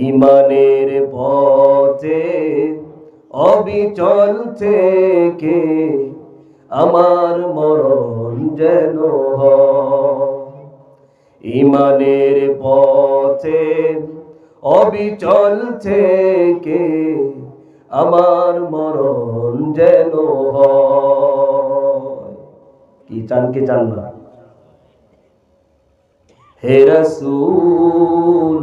ইমানের পথে অবিচল থেকে আমার মরণ যেন ইমানের পথে অবিচল থেকে আমার মরণ যেন কি চান কি চান না? হে রসুল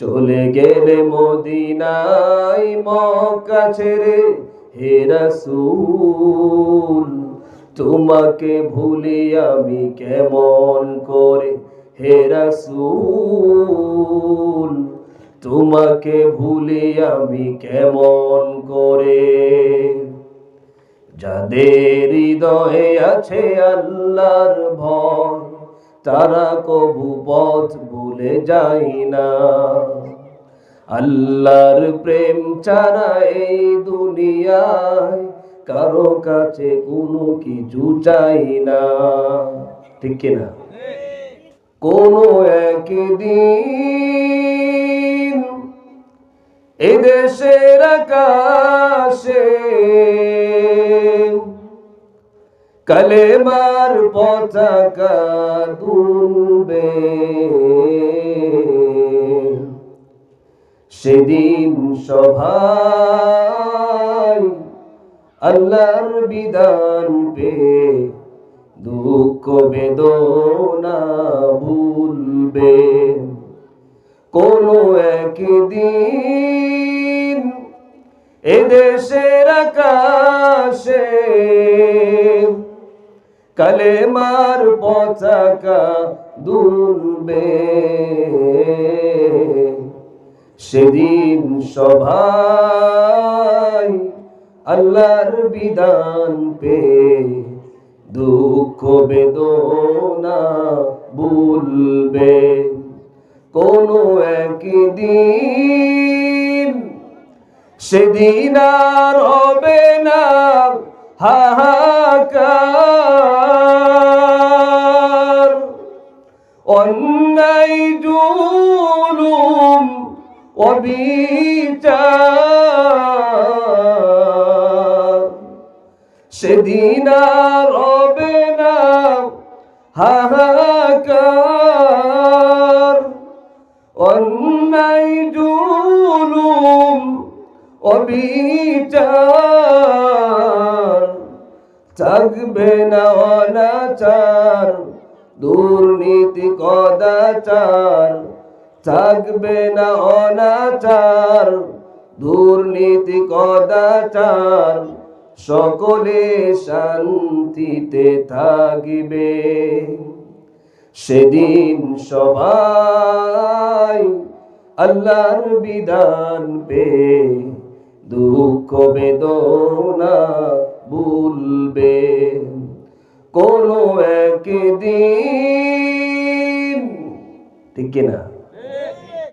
চলে গেলে মদিনাই মক্কা ছেড়ে, হে রাসূল, তোমাকে ভুলি আমি কেমন করে? হে রাসূল, তোমাকে ভুলি আমি কেমন করে? যাদের হৃদয়ে আছে আল্লাহর ভয় তারা কবু পথ ভুলে যায় না। আল্লাহর প্রেম ছাড়া এই দুনিয়ায় কারও কাছে কোনো কিছু চাই না। ঠিক কিনা কোনো একদিন এদেশের আকাশে কলেমার পতাকা দুলবে সেদিন সভায় আল্লাহর বিধান পে দুঃখ বেদনা ভুলবে। কোনো একদিন এদেশের আকাশে কালেমার পতাকা দুলবে। সেদিন সভায় আল্লাহর বিধান পে দুঃখ বেদনা ভুলবে কোনো একদিন সেদিন আর হবে না হাহাকার। জুলুম অবিচার। সেদিন আর হবে না হাহাকার। অন্যায় জুলুম অবিচার। থাকবে না অনাচার। দুর্নীতি কদাচার থাকবে না অনাচার, দুর্নীতি কদাচার, সকলে শান্তিতে থাকিবে। সেদিন সবাই আল্লাহর বিধান পে দুঃখ বেদনা ভুলবে। কোনো একদিন। ঠিক কিনা?